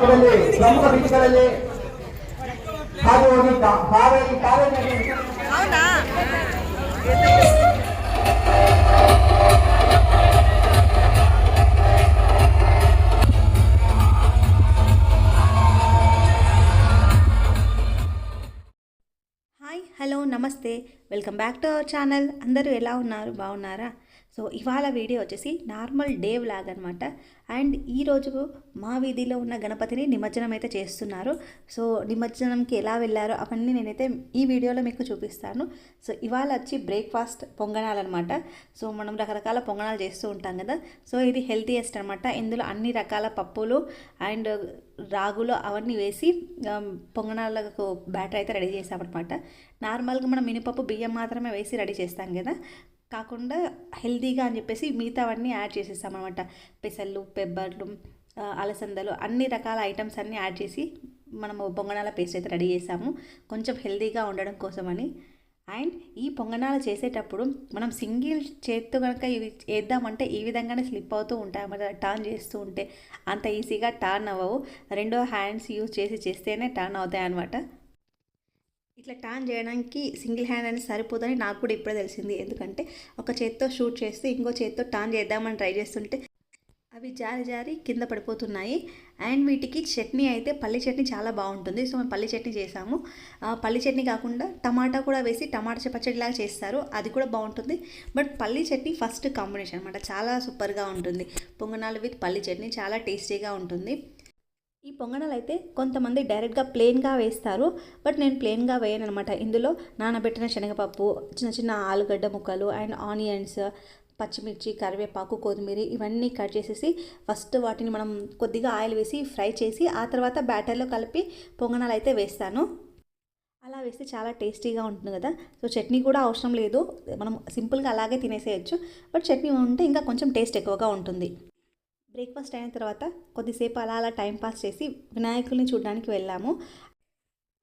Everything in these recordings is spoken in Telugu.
ದಲ್ಲಿ ಪ್ರಮುಖ ಬೀಜಗಳಲ್ಲಿ ಹಾದು ಹೋಗಿ ಕಾ- ಕಾವೇರಿ ಕಾವೇರಿ ನದಿ అవునా హాయ్ హలో నమస్తే welcome back to our channel అందరూ ఎలా ఉన్నారు బాగున్నారా సో ఇవాళ వీడియో వచ్చేసి నార్మల్ డే వ్లాగ్ అనమాట అండ్ ఈరోజు మా వీధిలో ఉన్న గణపతిని నిమజ్జనం అయితే చేస్తున్నారు. సో నిమజ్జనంకి ఎలా వెళ్ళారో అవన్నీ నేనైతే ఈ వీడియోలో మీకు చూపిస్తాను. సో ఇవాళ వచ్చి బ్రేక్ఫాస్ట్ పొంగనాలన్నమాట సో మనం రకరకాల పొంగనాలు చేస్తూ ఉంటాం కదా. సో ఇది హెల్తీయెస్ట్ అనమాట. ఇందులో అన్ని రకాల పప్పులు అండ్ రాగులు అవన్నీ వేసి పొంగణాలకు పొంగనాలకు బ్యాటర్ అయితే రెడీ చేసామన్నమాట నార్మల్గా మనం మినపప్పు బియ్యం మాత్రమే వేసి రెడీ చేస్తాం కదా. కాకుండా హెల్తీగా అని చెప్పేసి మిగతావన్నీ యాడ్ చేసేస్తాం అనమాట పెసళ్ళు పెబ్బర్లు అలసందలు అన్ని రకాల ఐటమ్స్ అన్నీ యాడ్ చేసి మనము పొంగనాల పేస్ట్ అయితే రెడీ చేసాము. కొంచెం హెల్దీగా ఉండడం కోసమని. అండ్ ఈ పొంగనాలు చేసేటప్పుడు మనం సింగిల్ చేత్తో కనుక ఇవి వేద్దామంటే ఈ విధంగానే స్లిప్ అవుతూ ఉంటాయి టర్న్ చేస్తూ ఉంటే అంత ఈజీగా టర్న్ అవ్వవు. రెండో హ్యాండ్స్ యూజ్ చేసి చేస్తేనే టర్న్ అవుతాయి అనమాట ఇట్లా టాన్ చేయడానికి సింగిల్ హ్యాండ్ అనేది సరిపోదని నాకు కూడా ఇప్పుడే తెలిసింది. ఎందుకంటే ఒక చేత్తో షూట్ చేస్తే ఇంకో చేత్తో టాన్ చేద్దామని ట్రై చేస్తుంటే అవి జారి జారి కింద పడిపోతున్నాయి. అండ్ వీటికి చట్నీ అయితే పల్లి చట్నీ చాలా బాగుంటుంది. సో మేము పల్లి చట్నీ చేసాము. పల్లి చట్నీ కాకుండా టమాటా కూడా వేసి టమాటా పచ్చడిలాగా చేస్తారు. అది కూడా బాగుంటుంది. బట్ పల్లి చట్నీ ఫస్ట్ కాంబినేషన్ అనమాట చాలా సూపర్గా ఉంటుంది. పొంగనాలు విత్ పల్లి చట్నీ చాలా టేస్టీగా ఉంటుంది. ఈ పొంగనాలు అయితే కొంతమంది డైరెక్ట్గా ప్లెయిన్గా వేస్తారు. బట్ నేను ప్లెయిన్గా వేయను అనమాట ఇందులో నానబెట్టిన శనగపప్పు చిన్న చిన్న ఆలుగడ్డ ముక్కలు అండ్ ఆనియన్స్ పచ్చిమిర్చి కరివేపాకు కొత్తిమీర ఇవన్నీ కట్ చేసేసి ఫస్ట్ వాటిని మనం కొద్దిగా ఆయిల్ వేసి ఫ్రై చేసి ఆ తర్వాత బ్యాటర్లో కలిపి పొంగనాలు అయితే వేస్తాను. అలా వేస్తే చాలా టేస్టీగా ఉంటుంది కదా. సో చట్నీ కూడా అవసరం లేదు. మనం సింపుల్గా అలాగే తినేసేయచ్చు. బట్ చట్నీ ఉంటే ఇంకా కొంచెం టేస్ట్ ఎక్కువగా ఉంటుంది. బ్రేక్ఫాస్ట్ అయిన తర్వాత కొద్దిసేపు అలా అలా టైం పాస్ చేసి వినాయకుల్ని చూడడానికి వెళ్ళాము.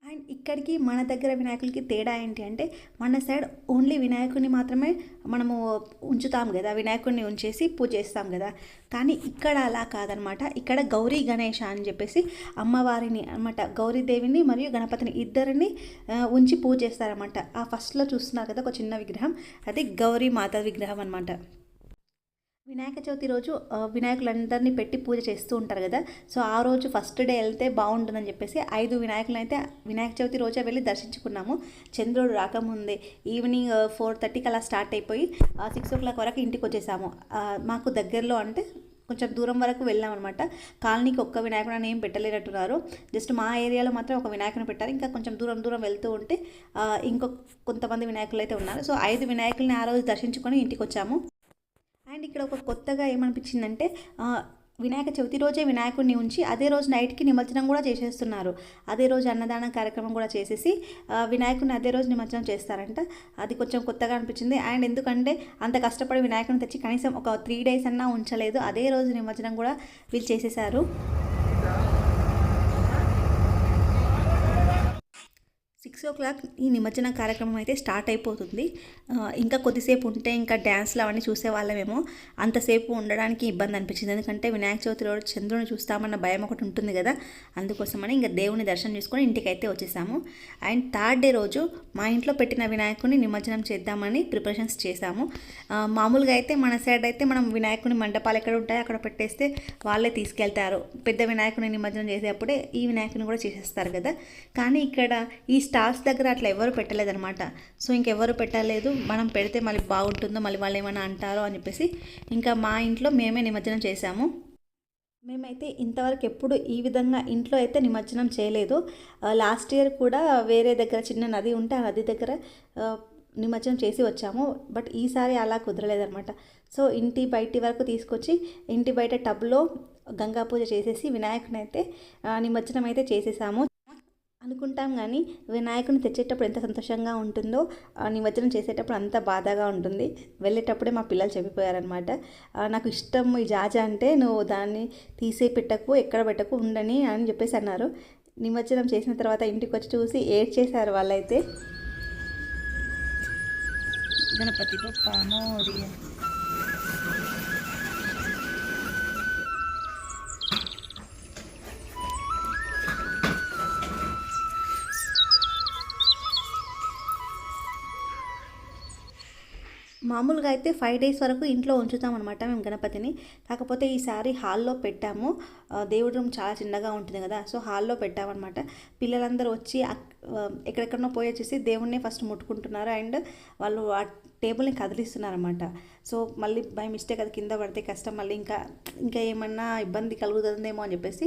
అండ్ ఇక్కడికి మన దగ్గర వినాయకులకి తేడా ఏంటి అంటే మన సైడ్ ఓన్లీ వినాయకుడిని మాత్రమే మనము ఉంచుతాం కదా వినాయకుడిని ఉంచేసి పూజ చేస్తాం కదా. కానీ ఇక్కడ అలా కాదనమాట. ఇక్కడ గౌరీ గణేష అని చెప్పేసి అమ్మవారిని అనమాట గౌరీదేవిని మరియు గణపతిని ఇద్దరిని ఉంచి పూజ చేస్తారనమాట ఆ ఫస్ట్లో చూస్తున్నారు కదా ఒక చిన్న విగ్రహం అది గౌరీ మాత విగ్రహం అనమాట వినాయక చవితి రోజు వినాయకులందరినీ పెట్టి పూజ చేస్తూ ఉంటారు కదా. సో ఆ రోజు ఫస్ట్ డే వెళ్తే బాగుంటుందని చెప్పేసి ఐదు వినాయకులను అయితే వినాయక చవితి రోజే వెళ్ళి దర్శించుకున్నాము. చంద్రుడు రాకముందే ఈవినింగ్ ఫోర్ థర్టీకి అలా స్టార్ట్ అయిపోయి సిక్స్ ఓ క్లాక్ వరకు ఇంటికి వచ్చేసాము. మాకు దగ్గరలో అంటే కొంచెం దూరం వరకు వెళ్ళామన్నమాట కాలనీకి ఒక్క వినాయకుడు అని ఏం పెట్టలేనట్టున్నారు. జస్ట్ మా ఏరియాలో మాత్రం ఒక వినాయకుని పెట్టారు. ఇంకా కొంచెం దూరం దూరం వెళ్తూ ఉంటే ఇంకొక కొంతమంది వినాయకులు అయితే ఉన్నారు. సో ఐదు వినాయకుల్ని ఆ రోజు దర్శించుకొని ఇంటికి వచ్చాము. అండ్ ఇక్కడ ఒక కొత్తగా ఏమనిపించిందంటే వినాయక చవితి రోజే వినాయకుడిని ఉంచి అదే రోజు నైట్కి నిమజ్జనం కూడా చేసేస్తున్నారు. అదే రోజు అన్నదానం కార్యక్రమం కూడా చేసేసి వినాయకుడిని అదే రోజు నిమజ్జనం చేస్తారంట. అది కొంచెం కొత్తగా అనిపించింది. అండ్ ఎందుకంటే అంత కష్టపడి వినాయకుడిని తెచ్చి కనీసం ఒక త్రీ డేస్ అన్నా ఉంచలేదు. అదే రోజు నిమజ్జనం కూడా వీళ్ళు చేసేసారు సిక్స్ ఓ క్లాక్ ఈ నిమజ్జన కార్యక్రమం అయితే స్టార్ట్ అయిపోతుంది. ఇంకా కొద్దిసేపు ఉంటే ఇంకా డ్యాన్స్లు అవన్నీ చూసేవాళ్ళమేమో అంతసేపు ఉండడానికి ఇబ్బంది అనిపించింది. ఎందుకంటే వినాయక చవితి రోజు చంద్రుని చూస్తామన్న భయం ఒకటి ఉంటుంది కదా. అందుకోసమని ఇంకా దేవుని దర్శనం చేసుకొని ఇంటికి అయితే వచ్చేసాము. అండ్ థర్డ్ డే రోజు మా ఇంట్లో పెట్టిన వినాయకుడిని నిమజ్జనం చేద్దామని ప్రిపరేషన్స్ చేశాము మామూలుగా అయితే మన సైడ్ అయితే మనం వినాయకుని మండపాలు ఎక్కడ ఉంటాయో అక్కడ పెట్టేస్తే వాళ్ళే తీసుకెళ్తారు. పెద్ద వినాయకుని నిమజ్జనం చేసేటప్పుడే ఈ వినాయకుని కూడా చేసేస్తారు కదా. కానీ ఇక్కడ ఈ స్టార్ క్లాస్ దగ్గర అట్లా ఎవరు పెట్టలేదనమాట సో ఇంకెవరు పెట్టలేదు. మనం పెడితే మళ్ళీ బాగుంటుందో మళ్ళీ వాళ్ళు ఏమైనా అంటారో అని చెప్పేసి ఇంకా మా ఇంట్లో మేమే నిమజ్జనం చేశాము. మేమైతే ఇంతవరకు ఎప్పుడు ఈ విధంగా ఇంట్లో అయితే నిమజ్జనం చేయలేదు. లాస్ట్ ఇయర్ కూడా వేరే దగ్గర చిన్న నది ఉంటే ఆ నది దగ్గర నిమజ్జనం చేసి వచ్చాము. బట్ ఈసారి అలా కుదరలేదనమాట సో ఇంటి బయటి వరకు తీసుకొచ్చి ఇంటి బయట టబ్లో గంగా పూజ చేసేసి వినాయకుని అయితే నిమజ్జనం అయితే చేసేసాము. అనుకుంటాం కానీ వినాయకుని తెచ్చేటప్పుడు ఎంత సంతోషంగా ఉంటుందో ఆ నిమజ్జనం చేసేటప్పుడు అంత బాధగా ఉంటుంది. వెళ్ళేటప్పుడే మా పిల్లలు చెప్పిపోయారనమాట నాకు ఇష్టం ఈ జాజా అంటే నువ్వు దాన్ని తీసే పెట్టకు ఎక్కడ పెట్టకు ఉండని అని చెప్పేసి అన్నారు. నిమజ్జనం చేసిన తర్వాత ఇంటికి వచ్చి చూసి ఏడ్చేశారు వాళ్ళైతే. గణపతి బప్ప మామూలుగా అయితే ఫైవ్ డేస్ వరకు ఇంట్లో ఉంచుతాం అనమాట మేము గణపతిని. కాకపోతే ఈసారి హాల్లో పెట్టాము. దేవుడి రూమ్ చాలా చిన్నగా ఉంటుంది కదా సో హాల్లో పెట్టామన్నమాట. పిల్లలందరూ వచ్చి అక్- ఎక్కడెక్కడనో పోయి వచ్చేసి దేవుణ్ణి ఫస్ట్ ముట్టుకుంటున్నారు అండ్ వాళ్ళు ఆ టేబుల్ని కదిలిస్తున్నారన్నమాట. సో మళ్ళీ బై మిస్టేక్ అది కింద పడితే కష్టం మళ్ళీ ఇంకా ఇంకా ఏమన్నా ఇబ్బంది కలుగుతుందేమో అని చెప్పేసి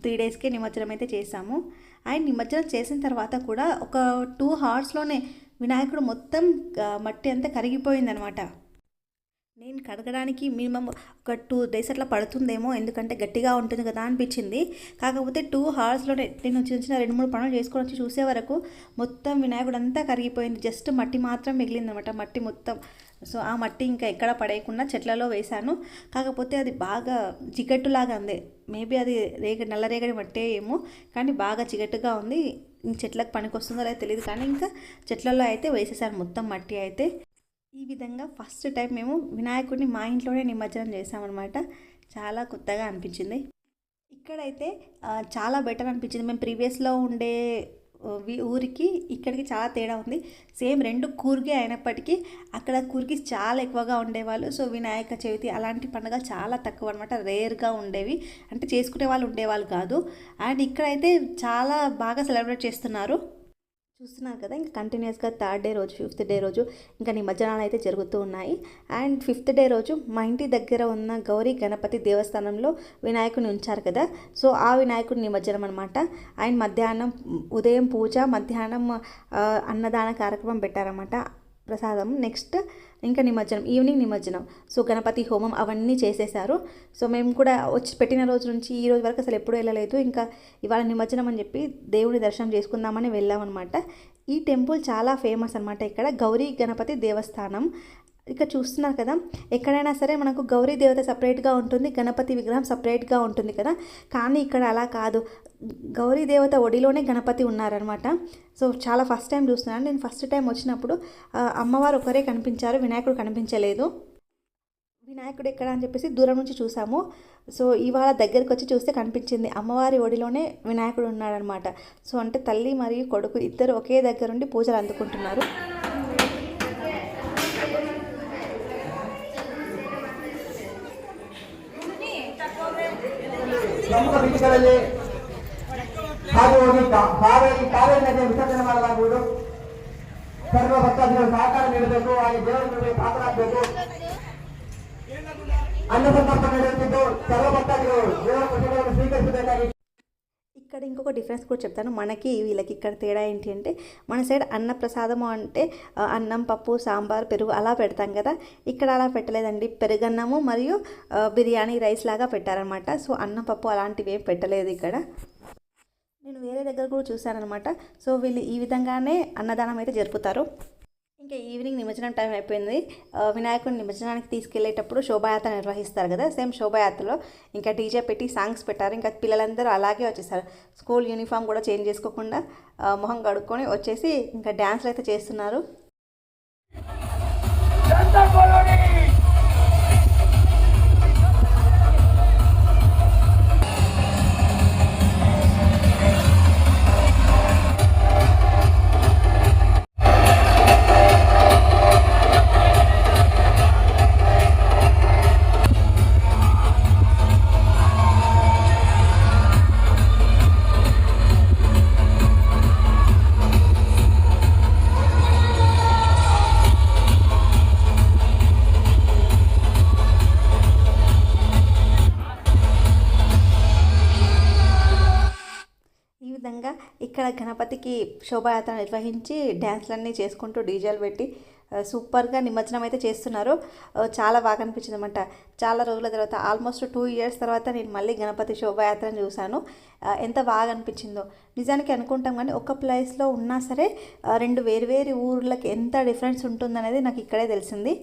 త్రీ డేస్కే నిమజ్జనం అయితే చేసాము అండ్ నిమజ్జనం చేసిన తర్వాత కూడా ఒక టూ హార్స్లోనే వినాయకుడు మొత్తం మట్టి అంతా కరిగిపోయిందనమాట. నేను కడగడానికి మినిమం ఒక టూ డేస్ అట్లా పడుతుందేమో ఎందుకంటే గట్టిగా ఉంటుంది కదా అనిపించింది. కాకపోతే టూ హవర్స్లోనే నేను చిన్న చిన్న రెండు మూడు పనులు చేసుకొని వచ్చి చూసే వరకు మొత్తం వినాయకుడు అంతా కరిగిపోయింది. జస్ట్ మట్టి మాత్రం మిగిలిందనమాట మట్టి మొత్తం. సో ఆ మట్టి ఇంకా ఎక్కడ పడేయకుండా చెట్లలో వేశాను. కాకపోతే అది బాగా జిగట్టులాగా ఉంది. మేబీ అది రేగ నల్ల రేగడి మట్టే ఏమో కానీ బాగా చిగట్టుగా ఉంది. చెట్లకు పనికొస్తుందో లేదో తెలియదు కానీ ఇంకా చెట్లలో అయితే వేసేసాను మొత్తం మట్టి అయితే. ఈ విధంగా ఫస్ట్ టైం మేము వినాయకుడిని మా ఇంట్లోనే నిమజ్జనం చేసామన్నమాట చాలా కొత్తగా అనిపించింది. ఇక్కడైతే చాలా బెటర్ అనిపించింది. మేము ప్రీవియస్లో ఉండే ఊరికి ఇక్కడికి చాలా తేడా ఉంది. సేమ్ రెండు కూర్గే అయినప్పటికీ అక్కడ కూర్గి చాలా ఎక్కువగా ఉండేవాళ్ళు. సో వినాయక చవితి అలాంటి పండుగ చాలా తక్కువ అనమాట రేర్గా ఉండేవి. అంటే చేసుకునే వాళ్ళు ఉండేవాళ్ళు కాదు. అండ్ ఇక్కడైతే చాలా బాగా సెలబ్రేట్ చేస్తున్నారు. చూస్తున్నారు కదా ఇంకా కంటిన్యూస్గా థర్డ్ డే రోజు ఫిఫ్త్ డే రోజు ఇంకా నిమజ్జనాలు అయితే జరుగుతూ ఉన్నాయి. అండ్ ఫిఫ్త్ డే రోజు మా ఇంటి దగ్గర ఉన్న గౌరీ గణపతి దేవస్థానంలో వినాయకుని ఉంచారు కదా సో ఆ వినాయకుడి నిమజ్జనం అనమాట అండ్ మధ్యాహ్నం ఉదయం పూజ మధ్యాహ్నం అన్నదాన కార్యక్రమం పెట్టారన్నమాట. ప్రసాదం. నెక్స్ట్ ఇంకా నిమజ్జనం ఈవినింగ్ నిమజ్జనం. సో గణపతి హోమం అవన్నీ చేసేసారు సో మేము కూడా వచ్చి పెట్టిన రోజు నుంచి ఈ రోజు వరకు అసలు ఎప్పుడూ వెళ్ళలేదు. ఇంకా ఇవాళ నిమజ్జనం అని చెప్పి దేవుని దర్శనం చేసుకుందామని వెళ్ళామన్నమాట. ఈ టెంపుల్ చాలా ఫేమస్ అనమాట ఇక్కడ గౌరీ గణపతి దేవస్థానం. ఇక చూస్తున్నారు కదా ఎక్కడైనా సరే మనకు గౌరీ దేవత సపరేట్గా ఉంటుంది గణపతి విగ్రహం సపరేట్గా ఉంటుంది కదా. కానీ ఇక్కడ అలా కాదు. గౌరీ దేవత ఒడిలోనే గణపతి ఉన్నారనమాట సో చాలా ఫస్ట్ టైం చూస్తున్నాను. నేను ఫస్ట్ టైం వచ్చినప్పుడు అమ్మవారు ఒకరే కనిపించారు వినాయకుడు కనిపించలేదు. వినాయకుడు ఎక్కడ అని చెప్పేసి దూరం నుంచి చూసాము. సో ఇవాళ దగ్గరికి వచ్చి చూస్తే కనిపించింది. అమ్మవారి ఒడిలోనే వినాయకుడు ఉన్నాడనమాట సో అంటే తల్లి మరియు కొడుకు ఇద్దరు ఒకే దగ్గర ఉండి పూజలు అందుకుంటున్నారు. ನಿಮಿಷದಲ್ಲಿ ಹಾಗೂ ಹೋಗಿ ಬಾವಿಯಲ್ಲಿ ಕಾವೇರಿನಲ್ಲಿ ವಿಸರ್ಜನೆ ಮಾಡಲಾಗುವುದು. ಸರ್ವ ಭಕ್ತಾದಿಗಳು ಸಹಕಾರ ನೀಡಬೇಕು, ಹಾಗೆ ದೇವರ ಪಾತ್ರ ಆಗಬೇಕು. ಅನ್ನ ಸಂಪರ್ಕ ನೀಡುತ್ತಿದ್ದು ಸರ್ವ ఇక్కడ ఇంకొక డిఫరెన్స్ కూడా చెప్తాను. మనకి వీళ్ళకి ఇక్కడ తేడా ఏంటి అంటే మన సైడ్ అన్న ప్రసాదము అంటే అన్నం పప్పు సాంబార్ పెరుగు అలా పెడతాం కదా. ఇక్కడ అలా పెట్టలేదండి. పెరుగన్నము మరియు బిర్యానీ రైస్ లాగా పెట్టారనమాట సో అన్నం పప్పు అలాంటివి ఏం పెట్టలేదు ఇక్కడ. నేను వేరే దగ్గర కూడా చూశానమాట సో వీళ్ళు ఈ విధంగానే అన్నదానం అయితే జరుపుతారు. ఇంకా ఈవినింగ్ నిమజ్జనం టైం అయిపోయింది. ఆ, వినాయకుడిని నిమజ్జనానికి తీసుకెళ్ళేటప్పుడు శోభాయాత్ర నిర్వహిస్తారు కదా సేమ్ శోభాయాత్రలో. ఇంకా డీజే పెట్టి సాంగ్స్ పెట్టారు. ఇంకా పిల్లలందరూ అలాగే వచ్చేసారు. స్కూల్ యూనిఫామ్ కూడా చేంజ్ చేసుకోకుండా మొహం కడుక్కొని వచ్చేసి ఇంకా డ్యాన్స్లు అయితే చేస్తున్నారు. ఇక్కడ గణపతికి శోభాయాత్ర నిర్వహించి డ్యాన్స్లన్నీ చేసుకుంటూ డీజేలు పెట్టి సూపర్గా నిమజ్జనం అయితే చేస్తున్నారు. చాలా బాగా అనిపించింది అనమాట చాలా రోజుల తర్వాత ఆల్మోస్ట్ టూ ఇయర్స్ తర్వాత నేను మళ్ళీ గణపతి శోభాయాత్రను చూశాను. ఎంత బాగా అనిపించిందో. నిజానికి అనుకుంటాం కానీ ఒక ప్లేస్లో ఉన్నా సరే రెండు వేరు వేరు ఊర్లకి ఎంత డిఫరెన్స్ ఉంటుందనేది నాకు ఇక్కడే తెలిసింది.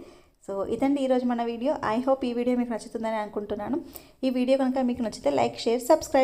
సో ఇదండి ఈరోజు మన వీడియో. ఐ హోప్ ఈ వీడియో మీకు నచ్చుతుందని అనుకుంటున్నాను. ఈ వీడియో కనుక మీకు నచ్చితే లైక్ షేర్ సబ్స్క్రైబ్